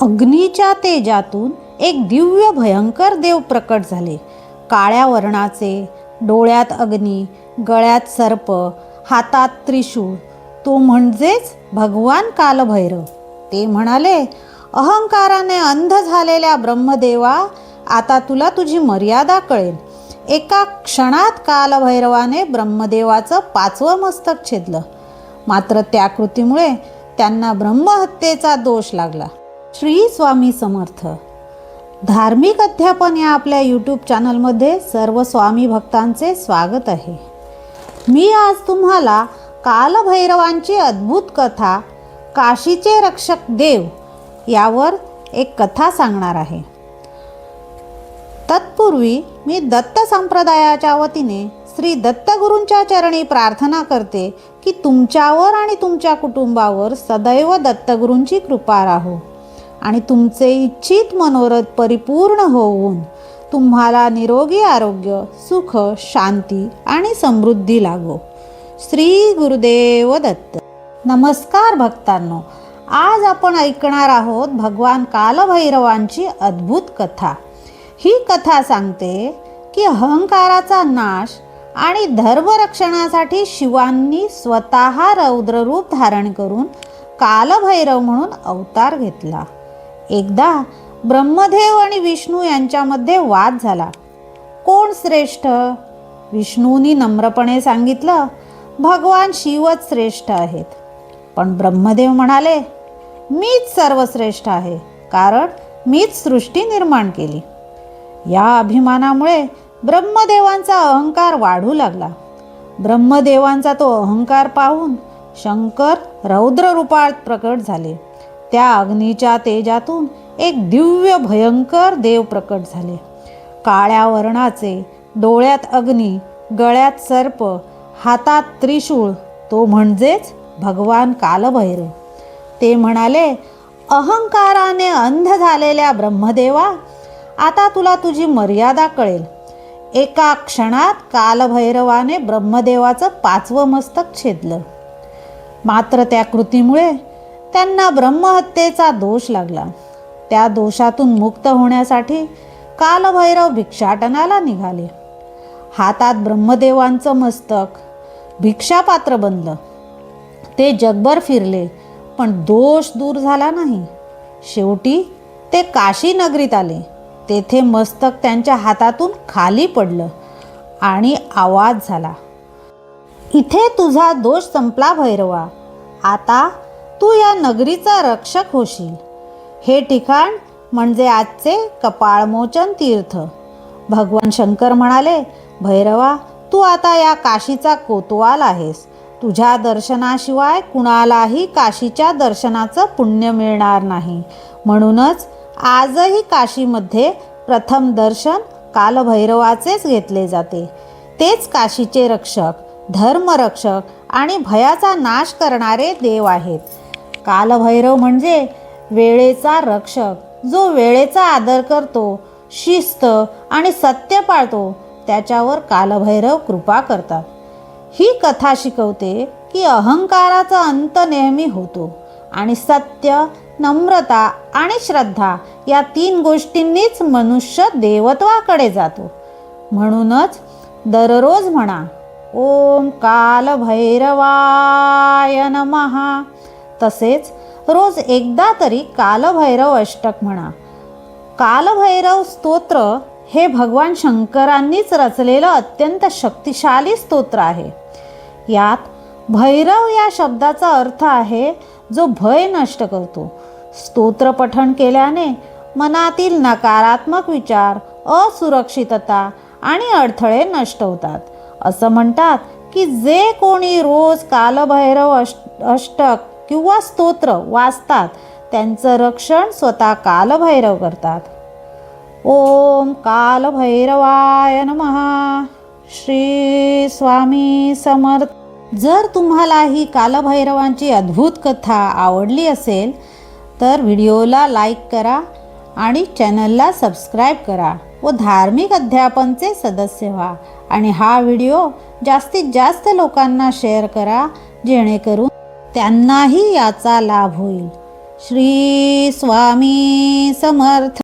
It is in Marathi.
अग्नीच्या तेजातून एक दिव्य भयंकर देव प्रकट झाले. काळ्या वर्णाचे डोळ्यात अग्नी गळ्यात सर्प हातात त्रिशूळ तो म्हणजेच भगवान कालभैरव. ते म्हणाले अहंकाराने अंध झालेल्या ब्रह्मदेवा आता तुला तुझी मर्यादा कळेल. एका क्षणात कालभैरवाने ब्रह्मदेवाचं पाचवं मस्तक छेदलं. मात्र त्या कृतीमुळे त्यांना ब्रह्महत्येचा दोष लागला. श्री स्वामी समर्थ. धार्मिक अध्यापन या आपल्या यूट्यूब चॅनलमध्ये सर्व स्वामी भक्तांचे स्वागत आहे. मी आज तुम्हाला कालभैरवांची अद्भुत कथा काशीचे रक्षक देव यावर एक कथा सांगणार आहे. तत्पूर्वी मी दत्त संप्रदायाच्या वतीने श्री दत्तगुरूंच्या चरणी प्रार्थना करते की तुमच्यावर आणि तुमच्या कुटुंबावर सदैव दत्तगुरूंची कृपा राहो. आणि तुमचे इच्छित मनोरथ परिपूर्ण होऊन तुम्हाला निरोगी आरोग्य सुख शांती आणि समृद्धी लागो. श्री गुरुदेव दत्त. नमस्कार भक्तांनो. आज आपण ऐकणार आहोत भगवान कालभैरवांची अद्भुत कथा. ही कथा सांगते की अहंकाराचा नाश आणि धर्मरक्षणासाठी शिवांनी स्वतः रौद्ररूप धारण करून कालभैरव म्हणून अवतार घेतला. एकदा ब्रह्मदेव आणि विष्णू यांच्यामध्ये वाद झाला. कोण श्रेष्ठ? विष्णूंनी नम्रपणे सांगितलं भगवान शिवच श्रेष्ठ आहेत. पण ब्रह्मदेव म्हणाले मीच सर्वश्रेष्ठ आहे कारण मीच सृष्टी निर्माण केली. या अभिमानामुळे ब्रह्मदेवांचा अहंकार वाढू लागला. ब्रह्मदेवांचा तो अहंकार पाहून शंकर रौद्र रूपात प्रकट झाले. त्या अग्नीच्या तेजातून एक दिव्य भयंकर देव प्रकट झाले. काळ्या वर्णाचे डोळ्यात अग्नी गळ्यात सर्प हातात त्रिशूळ तो म्हणजेच भगवान कालभैरव. ते म्हणाले अहंकाराने अंध झालेल्या ब्रह्मदेवा आता तुला तुझी मर्यादा कळेल. एका क्षणात कालभैरवाने ब्रह्मदेवाचं पाचवं मस्तक छेदलं. मात्र त्या कृतीमुळे त्यांना ब्रह्महत्येचा दोष लागला. त्या दोषातून मुक्त होण्यासाठी कालभैरव भिक्षाटनाला निघाले. हातात ब्रह्मदेवांचं मस्तक भिक्षापात्र बनलं. ते जगभर फिरले पण दोष दूर झाला नाही. शेवटी ते काशी नगरीत आले. तेथे मस्तक त्यांच्या हातातून खाली पडलं आणि आवाज झाला इथे तुझा दोष संपला भैरवा. आता तू या नगरीचा रक्षक होशील. हे ठिकाण म्हणजे आजचे कपाळमोचन तीर्थ. भगवान शंकर म्हणाले भैरवा तू आता या काशीचा कोतवाल आहेस. तुझ्या दर्शनाशिवाय कुणालाही काशीच्या दर्शनाचं पुण्य मिळणार नाही. म्हणूनच आजही काशीमध्ये प्रथम दर्शन कालभैरवाचेच घेतले जाते. तेच काशीचे रक्षक धर्मरक्षक आणि भयाचा नाश करणारे देव आहेत. कालभैरव म्हणजे वेळेचा रक्षक. जो वेळेचा आदर करतो शिस्त आणि सत्य पाळतो त्याच्यावर कालभैरव कृपा करतात. ही कथा शिकवते की अहंकाराचा अंत नेहमी होतो आणि सत्य नम्रता आणि श्रद्धा या तीन गोष्टींनीच मनुष्य देवत्वाकडे जातो. म्हणूनच दररोज म्हणा ओम कालभैरवाय नमहा तसेच रोज एकदा तरी कालभैरव अष्टक म्हणा. कालभैरव स्तोत्र हे भगवान शंकरांनीच रचलेलं अत्यंत शक्तिशाली स्तोत्र आहे. यात भैरव या शब्दाचा अर्थ आहे जो भय नष्ट करतो. स्तोत्र पठण केल्याने मनातील नकारात्मक विचार असुरक्षितता आणि अडथळे नष्ट होतात. असं म्हणतात की जे कोणी रोज कालभैरव अष्ट अष्टक किंवा स्तोत्र वाचतात त्यांचं रक्षण स्वतः कालभैरव करतात. ओम कालभैरवाय नमहा श्री स्वामी समर्थ. जर तुम्हाला ही कालभैरवांची अद्भुत कथा आवडली असेल तर व्हिडिओला लाईक करा आणि चॅनलला सबस्क्राईब करा व धार्मिक अध्यापनचे सदस्य व्हा आणि हा व्हिडिओ जास्तीत जास्त लोकांना शेअर करा जेणेकरून त्यांनाही याचा लाभ होईल. श्री स्वामी समर्थ